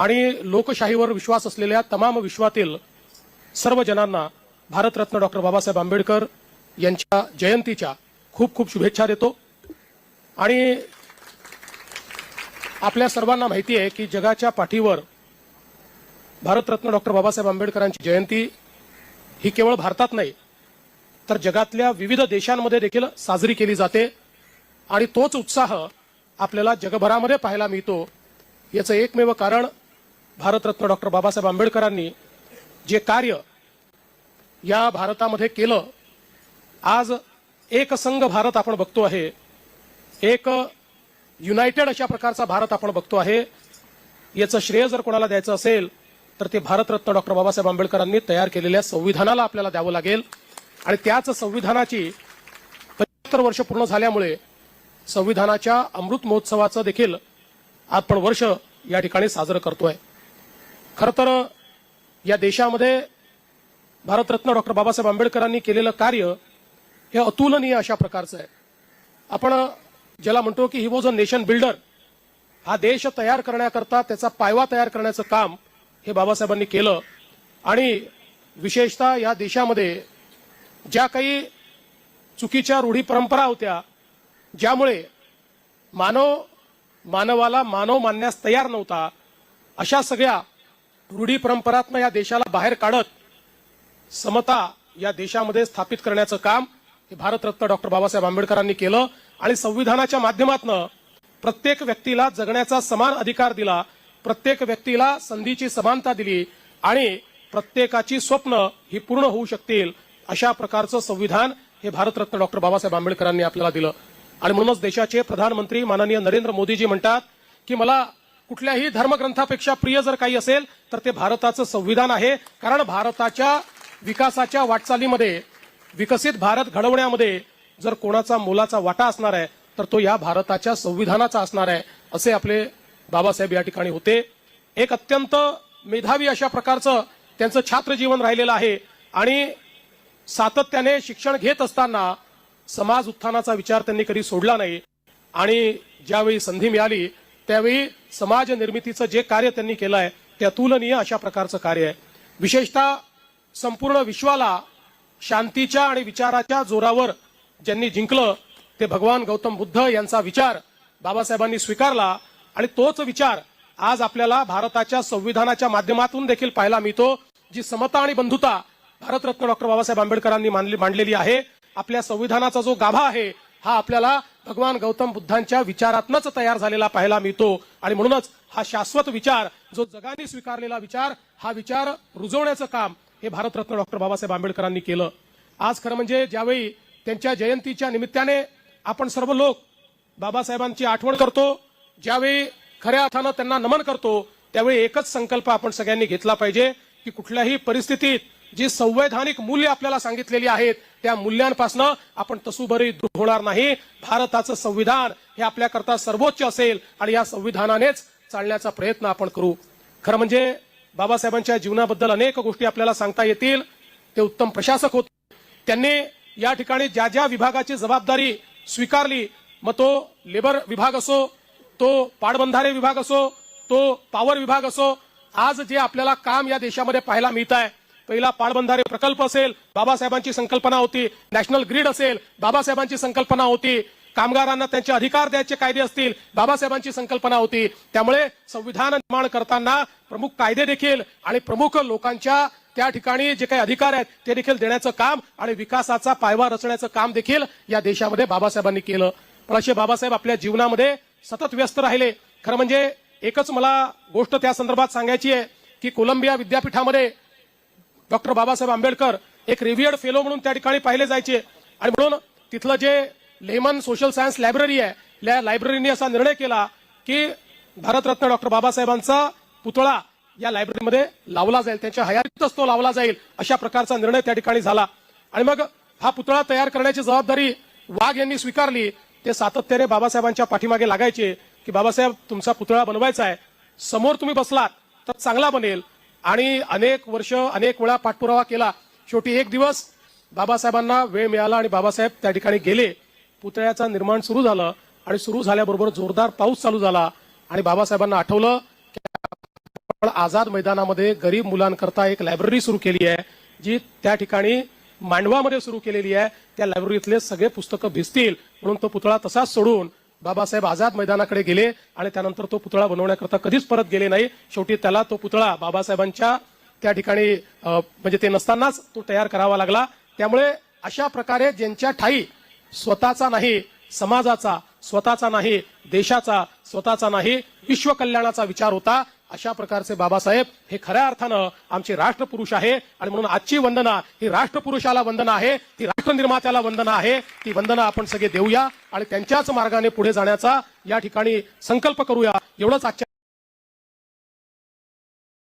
आणि लोकशाहीवर विश्वास असलेल्या तमाम विश्वातील सर्व जणांना भारतरत्न डॉक्टर बाबासाहेब आंबेडकर यांच्या जयंतीच्या खूप खूप शुभेच्छा देतो. आणि आपल्या सर्वांना माहिती आहे की जगाच्या पाठीवर भारतरत्न डॉक्टर बाबासाहेब आंबेडकरांची जयंती ही केवळ भारतात नाही तर जगातल्या विविध देशांमध्ये देखील साजरी केली जाते. आणि तोच उत्साह आपल्याला जगभरामध्ये पाहायला मिळतो याचं एकमेव कारण भारतरत्न डॉक्टर बाबासाहेब आंबेडकरांनी जे कार्य या भारतामध्ये केलं आज एक संघ भारत आपण बघतो आहे. एक युनायटेड अशा प्रकारचा भारत आपण बघतो आहे. याचं श्रेय जर कोणाला द्यायचं असेल तर ते भारतरत्न डॉक्टर बाबासाहेब आंबेडकरांनी तयार केलेल्या संविधानाला आपल्याला द्यावं लागेल. आणि त्याच संविधानाची पंच्याहत्तर वर्ष पूर्ण झाल्यामुळे संविधानाच्या अमृत महोत्सवाचं देखील आपण वर्ष या ठिकाणी साजरं करतोय. खरं तर या देशामध्ये भारतरत्न डॉक्टर बाबासाहेब आंबेडकरांनी केलेलं कार्य हे अतुलनीय अशा प्रकारचं आहे. आपण ज्याला म्हणतो की he was a nation builder हा देश तयार करण्याकरता त्याचा पायवा तयार करण्याचं काम हे बाबासाहेबांनी केलं. आणि विशेषतः या देशामध्ये ज्या काही चुकीच्या रूढी परंपरा होत्या ज्यामुळे मानव मानवाला मानव मानण्यास तयार नव्हता अशा सगळ्या रूढी परंपरात्म या देशाला बाहेर काढत समता या देशामध्ये स्थापित करण्याचं काम हे भारतरत्न डॉक्टर बाबासाहेब आंबेडकरांनी केलं आणि संविधानाच्या माध्यमातनं प्रत्येक व्यक्तीला जगण्याचा समान अधिकार दिला प्रत्येक व्यक्तीला संधीची समानता दिली आणि प्रत्येकाची स्वप्न ही पूर्ण होऊ शकतील अशा प्रकारचं संविधान हे भारतरत्न डॉक्टर बाबासाहेब आंबेडकरांनी आपल्याला दिलं. आणि म्हणूनच देशाचे प्रधानमंत्री माननीय नरेंद्र मोदीजी म्हणतात की मला कुठल्याही धर्मग्रंथापेक्षा प्रिय जर काही असेल तर ते भारताचं संविधान आहे. कारण भारताच्या विकासाच्या वाटचालीमध्ये विकसित भारत घडवण्यामध्ये जर कोणाचा मोलाचा वाटा असणार आहे तर तो या भारताच्या संविधानाचा असणार आहे असे आपले बाबासाहेब या ठिकाणी होते. एक अत्यंत मेधावी अशा प्रकारचं त्यांचं छात्र जीवन राहिलेलं आहे. आणि सातत्याने शिक्षण घेत असताना समाज उत्थानाचा विचार त्यांनी कधी सोडला नाही. आणि ज्यावेळी संधी मिळाली त्यावेळी समाज निर्मितीचं जे कार्य त्यांनी केलं आहे ते अतुलनीय अशा प्रकारचं कार्य आहे. विशेषतः संपूर्ण विश्वाला शांतीच्या आणि विचाराच्या जोरावर ज्यांनी जिंकलं ते भगवान गौतम बुद्ध यांचा विचार बाबासाहेबांनी स्वीकारला आणि तोच विचार आज आपल्याला भारताच्या संविधानाच्या माध्यमातून देखील पाहायला मिळतो जी समता आणि बंधुता भारतरत्न डॉक्टर बाबासाहेब आंबेडकरांनी मांडलेली आहे. आपल्या संविधानाचा जो गाभा आहे हा आपल्याला भगवान गौतम बुद्धांच्या विचारातनच तयार झालेला पाहायला मिळतो. आणि म्हणूनच हा शाश्वत विचार जो जगाने स्वीकारलेला विचार हा विचार रुजवण्याचं काम हे भारतरत्न डॉक्टर बाबासाहेब आंबेडकरांनी केलं. आज खरं म्हणजे ज्यावेळी त्यांच्या जयंतीच्या निमित्ताने आपण सर्व लोक बाबासाहेबांची आठवण करतो ज्यावेळी खऱ्या अर्थानं त्यांना नमन करतो त्यावेळी एकच संकल्प आपण सगळ्यांनी घेतला पाहिजे की कुठल्याही परिस्थितीत जी संवैधानिक मूल्य आपल्याला सांगितलेली आहेत त्या मूल्यांपासनं आपण तसुभरी दूर होणार नाही. भारताचं संविधान हे आपल्याकरता सर्वोच्च असेल आणि या संविधानानेच चालण्याचा प्रयत्न आपण करू. खरं म्हणजे बाबासाहेबांच्या जीवनाबद्दल अनेक गोष्टी आपल्याला सांगता येतील. ते उत्तम प्रशासक होते. त्यांनी या ठिकाणी ज्या ज्या विभागाची जबाबदारी स्वीकारली मग तो लेबर विभाग असो तो पाटबंधारे विभाग असो तो पॉवर विभाग असो आज जे आपल्याला काम या देशामध्ये पाहायला मिळत आहे पहिला पाळबंधारे प्रकल्प असेल बाबासाहेबांची संकल्पना होती. नॅशनल ग्रीड असेल बाबासाहेबांची संकल्पना होती. कामगारांना त्यांचे अधिकार द्यायचे कायदे असतील बाबासाहेबांची संकल्पना होती. त्यामुळे संविधान निर्माण करताना प्रमुख कायदे देखील आणि प्रमुख लोकांच्या त्या ठिकाणी जे काही अधिकार आहेत ते देखील देण्याचं काम आणि विकासाचा पायवा रचण्याचं काम देखील या देशामध्ये बाबासाहेबांनी केलं. पण असे बाबासाहेब आपल्या जीवनामध्ये सतत व्यस्त राहिले. खरं म्हणजे एकच मला गोष्ट त्या संदर्भात सांगायची आहे की कोलंबिया विद्यापीठामध्ये डॉक्टर बाबासाहेब आंबेडकर एक रिव्हियर्ड फेलो म्हणून त्या ठिकाणी पाहिले जायचे. आणि म्हणून तिथलं जे लेमन सोशल सायन्स लायब्ररी आहे या लायब्ररीने असा निर्णय केला की भारतरत्न डॉक्टर बाबासाहेबांचा पुतळा या लायब्ररीमध्ये लावला जाईल. त्यांच्या हयातीतच तो लावला जाईल अशा प्रकारचा निर्णय त्या ठिकाणी झाला. आणि मग हा पुतळा तयार करण्याची जबाबदारी वाघ यांनी स्वीकारली. ते सातत्याने बाबासाहेबांच्या पाठीमागे लागायचे की बाबासाहेब तुमचा पुतळा बनवायचा आहे. समोर तुम्ही बसलात तर चांगला बनेल. आणि अनेक वर्ष अनेक वेळा पाठपुरावा केला. शेवटी एक दिवस बाबासाहेबांना वेळ मिळाला आणि बाबासाहेब त्या ठिकाणी गेले. पुतळ्याचं निर्माण सुरू झालं आणि सुरू झाल्याबरोबर जोरदार पाऊस चालू झाला आणि बाबासाहेबांना आठवलं की आझाद मैदानामध्ये गरीब मुलांकरता एक लायब्ररी सुरू केली आहे जी त्या ठिकाणी मांडवामध्ये सुरू केलेली आहे. त्या लायब्ररीतले सगळे पुस्तकं भिजतील. म्हणून तो पुतळा तसाच सोडून बाबासाहेब आझाद मैदानाकडे गेले आणि त्यानंतर तो पुतळा बनवण्याकरता कधीच परत गेले नाही. शेवटी त्याला तो पुतळा बाबासाहेबांच्या त्या ठिकाणी म्हणजे ते नसतानाच तो तयार करावा लागला. त्यामुळे अशा प्रकारे ज्यांच्या ठाई स्वतःचा नाही समाजाचा स्वतःचा नाही देशाचा स्वतःचा नाही विश्वकल्याणाचा विचार होता. अशा प्रकारचे बाबासाहेब हे खऱ्या अर्थानं आमचे राष्ट्रपुरुष आहे. आणि म्हणून आजची वंदना ही राष्ट्रपुरुषाला वंदना आहे ती राष्ट्रनिर्मात्याला वंदना आहे. ती वंदना आपण सगळे देऊया. आणि त्यांच्याच मार्गाने पुढे जाण्याचा या ठिकाणी संकल्प करूया. एवढंच आजच्या